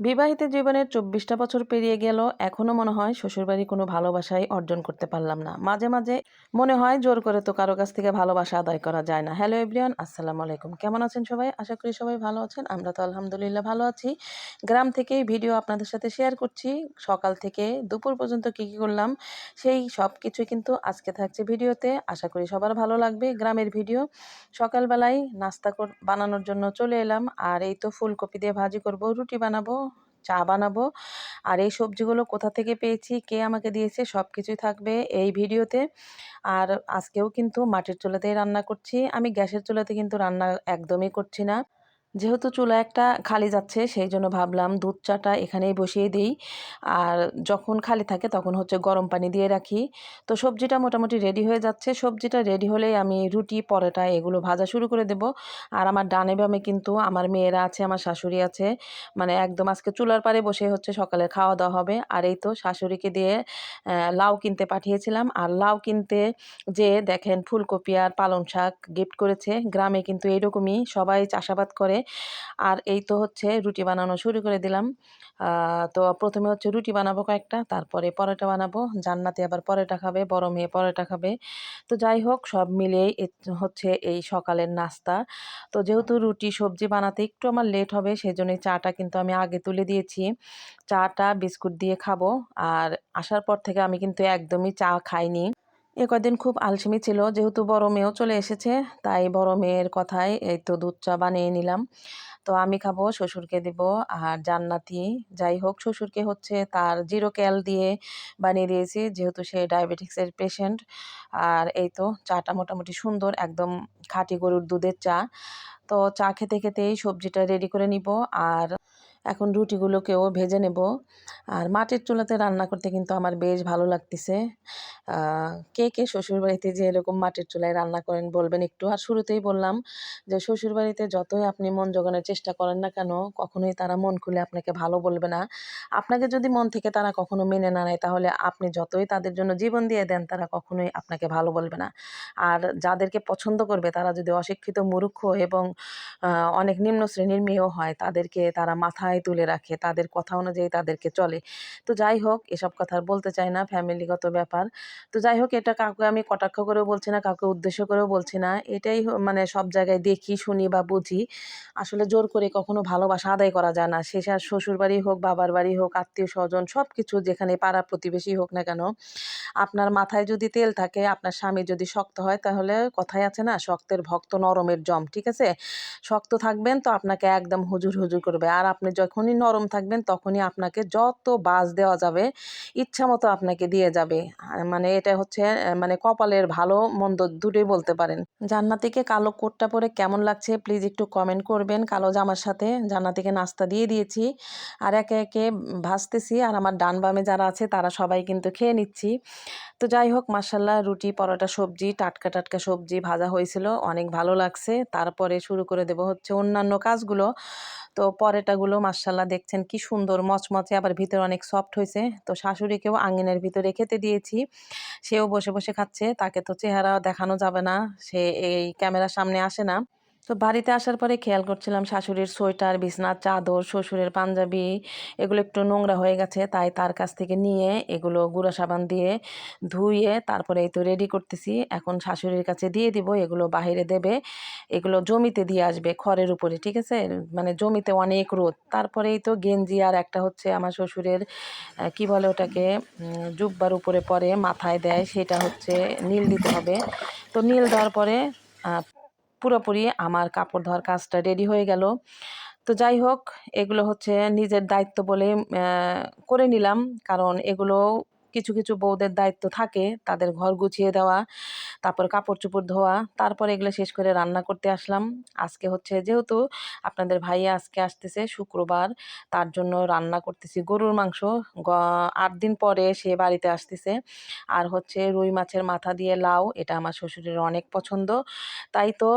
বিবাহিত জীবনের চব্বিশটা বছর পেরিয়ে গেল। এখনও মনে হয় শ্বশুরবাড়ি কোনো ভালোবাসাই অর্জন করতে পারলাম না। মাঝে মাঝে মনে হয় জোর করে তো কারও কাছ থেকে ভালোবাসা আদায় করা যায় না। হ্যালো এভরিওয়ান, আসসালামু আলাইকুম। কেমন আছেন সবাই? আশা করি সবাই ভালো আছেন। আমরা তো আলহামদুলিল্লাহ ভালো আছি। গ্রাম থেকেই ভিডিও আপনাদের সাথে শেয়ার করছি। সকাল থেকে দুপুর পর্যন্ত কী কী করলাম, সেই সব কিছুই কিন্তু আজকে থাকছে ভিডিওতে। আশা করি সবার ভালো লাগবে গ্রামের ভিডিও। সকালবেলায় নাস্তা বানানোর জন্য চলে এলাম। আর এই তো ফুলকপি দিয়ে ভাজি করব, রুটি বানাবো। চা বানাবো। আর এই সবজিগুলো কোথা থেকে পেয়েছি, কে আমাকে দিয়েছে সব কিছুই থাকবে এই ভিডিওতে। আর আজকেও কিন্তু মাটির চুলাতেই রান্না করছি। আমি গ্যাসের চুলাতে কিন্তু রান্না একদমই করছি না। যেহেতু চুলা একটা খালি যাচ্ছে, সেই জন্য ভাবলাম দুধ চাটা এখানেই বসিয়ে দিই। আর যখন খালি থাকে তখন হচ্ছে গরম পানি দিয়ে রাখি। তো সবজিটা মোটামুটি রেডি হয়ে যাচ্ছে। সবজিটা রেডি হলেই আমি রুটি, পরোটা এগুলো ভাজা শুরু করে দেব। আর আমার ডানে বামে কিন্তু আমার মেয়েরা আছে, আমার শাশুড়ি আছে। মানে একদম আজকে চুলার পারে বসে হচ্ছে সকালে খাওয়া দাওয়া হবে। আর এই তো শাশুড়িকে দিয়ে লাউ কিনতে পাঠিয়েছিলাম। আর লাউ কিনতে যে দেখেন ফুলকপি আর পালং শাক গিফট করেছে, গ্রামে কিন্তু এরকমই সবাই চাষাবাদ করে। আর এই তো হচ্ছে রুটি বানানো শুরু করে দিলাম। তো প্রথমে হচ্ছে রুটি বানাবো কয়েকটা, তারপরে পরোটা বানাবো। জান্নাতে আবার পরোটা খাবে, বড় মেয়ে পরোটা খাবে। তো যাই হোক, সব মিলিয়েই হচ্ছে এই সকালের নাস্তা। তো যেহেতু রুটি সবজি বানাতে একটু আমার লেট হবে সেই জন্যই চাটা কিন্তু আমি আগে তুলে দিয়েছি। চাটা বিস্কুট দিয়ে খাব। আর আসার পর থেকে আমি কিন্তু একদমই চা খাইনি। এ কদিন খুব আলসেমি ছিল, যেহেতু বড় মেয়েও চলে এসেছে, তাই বড় মেয়ের কথায় এই তো দুধ চা বানিয়ে নিলাম। তো আমি খাব, শ্বশুরকে দেব, আর জান্নাতি, যাই হোক, শ্বশুরকে হচ্ছে তার জিরো ক্যাল দিয়ে বানিয়ে দিয়েছি, যেহেতু সে ডায়াবেটিক্সের পেশেন্ট আর এই তো চাটা মোটামুটি সুন্দর, একদম খাঁটি গরুর দুধের চা। তো চা খেতে খেতেই সবজিটা রেডি করে নিব, আর এখন রুটিগুলোকেও ভেজে নেব। আর মাটির চুলাতে রান্না করতে কিন্তু আমার বেশ ভালো লাগতেছে। কে কে শ্বশুরবাড়িতে যে এরকম মাটির চুলায় রান্না করেন বলবেন একটু। আর শুরুতেই বললাম যে, শ্বশুরবাড়িতে যতই আপনি মন জোগানোর চেষ্টা করেন না কেন, কখনোই তারা মন খুলে আপনাকে ভালো বলবে না। আপনাকে যদি মন থেকে তারা কখনো মেনে না নেয়, তাহলে আপনি যতই তাদের জন্য জীবন দিয়ে দেন, তারা কখনোই আপনাকে ভালো বলবে না। আর যাদেরকে পছন্দ করবে, তারা যদি অশিক্ষিত, মূর্খ এবং অনেক নিম্ন শ্রেণির মেয়েও হয়, তাদেরকে তারা মাথায় তুলে রাখে, তাদের কথা অনুযায়ী তাদেরকে চলে। তো যাই হোক এসব কথা বলতে চাই না, ফ্যামিলিগত ব্যাপার। তো যাই হোক এটা কাউকে আমি কটাক্ষ করেও বলছি না, কাউকে উদ্দেশ্য করেও বলছি না। এটাই মানে সব জায়গায় দেখি, শুনি বা বুঝি। আসলে জোর করে কখনো ভালোবাসা আদায় করা যায় না। সে শ্বশুর বাড়ি হোক, বাবার বাড়ি হোক আত্মীয় স্বজন সব কিছু যেখানে পাড়া প্রতিবেশী হোক না কেন, আপনার মাথায় যদি তেল থাকে, আপনার স্বামী যদি শক্ত হয়, তাহলে কথাই আছে না, শক্তের ভক্ত নরমের জম, ঠিক আছে? শক্ত থাকবেন তো আপনাকে একদম হুজুর হুজুর করবে। আর আপনি যখনই নরম থাকবেন তখনই আপনাকে যত বাজ দেওয়া যাবে ইচ্ছা মতো আপনাকে দিয়ে যাবে। মানে এটা হচ্ছে মানে কপালের ভালো মন্দ দুটোই বলতে পারেন। জান্নাতিকে কালো কোটটা পরে কেমন লাগছে প্লিজ একটু কমেন্ট করবেন। কালো জামার সাথে জান্নাতিকে নাস্তা দিয়ে দিয়েছি। আর একে একে ভাজতেছি আর আমার ডান বামে যারা আছে তারা সবাই কিন্তু খেয়ে নিচ্ছি। তো যাই হোক মার্শাল্লাহ রুটি, পরোটা, সবজি, টাটকা টাটকা সবজি ভাজা হয়েছিল, অনেক ভালো লাগছে। তারপরে শুরু করে দেব হচ্ছে অন্যান্য কাজগুলো। তো পরেটাগুলো মার্শাল্লাহ দেখছেন কি সুন্দর। মচমচে আবার ভিতরে অনেক সফট হয়েছে তো শাশুড়িকেও আঙিনের ভিতরে খেতে দিয়েছি। সেও বসে বসে খাচ্ছে। তাকে তো চেহারা দেখানো যাবে না। সে এই ক্যামেরার সামনে আসে না। তো বাড়িতে আসার পরে খেয়াল করছিলাম শাশুড়ির সোয়েটার, বিছনার চাদর, শ্বশুরের পাঞ্জাবি, এগুলো একটু নোংরা হয়ে গেছে, তাই তার কাছ থেকে নিয়ে এগুলো গুঁড়া সাবান দিয়ে ধুয়ে তারপরে এই তো রেডি করতেছি। এখন শাশুড়ির কাছে দিয়ে দিব, এগুলো বাহিরে দেবে, এগুলো জমিতে দিয়ে আসবে খড়ের উপরে, ঠিক আছে? মানে জমিতে অনেক রোদ। তারপরেই তো গেঞ্জি আর একটা হচ্ছে আমার শ্বশুরের কি বলে ওটাকে জুব্বার উপরে পরে মাথায় দেয়, সেটা হচ্ছে নীল দিতে হবে। তো নীল দেওয়ার পরে পুরোপুরি আমার কাপড় ধোয়ার কাজটা রেডি হয়ে গেল। তো যাই হোক, এগুলো হচ্ছে নিজের দায়িত্ব বলে করে নিলাম। কারণ এগুলো কিছু কিছু বউদের দায়িত্ব থাকে। তাদের ঘর গুছিয়ে দেওয়া, তারপর কাপড় চোপড় ধোয়া, তারপর এগুলো শেষ করে রান্না করতে আসলাম। আজকে হচ্ছে যেহেতু আপনাদের ভাইয়া আজকে আসতেছে শুক্রবার, তার জন্য রান্না করতেছি গরুর মাংস। আট দিন পরে সে বাড়িতে আসতেছে। আর হচ্ছে রুই মাছের মাথা দিয়ে লাউ, এটা আমার শ্বশুরের অনেক পছন্দ। তাই তো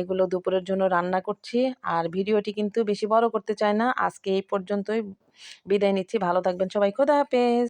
এগুলো দুপুরের জন্য রান্না করছি। আর ভিডিওটি কিন্তু বেশি বড় করতে চায় না। আজকে এই পর্যন্তই। বিদায় নিচ্ছি। ভালো থাকবেন সবাই। খোদা হাফেজ।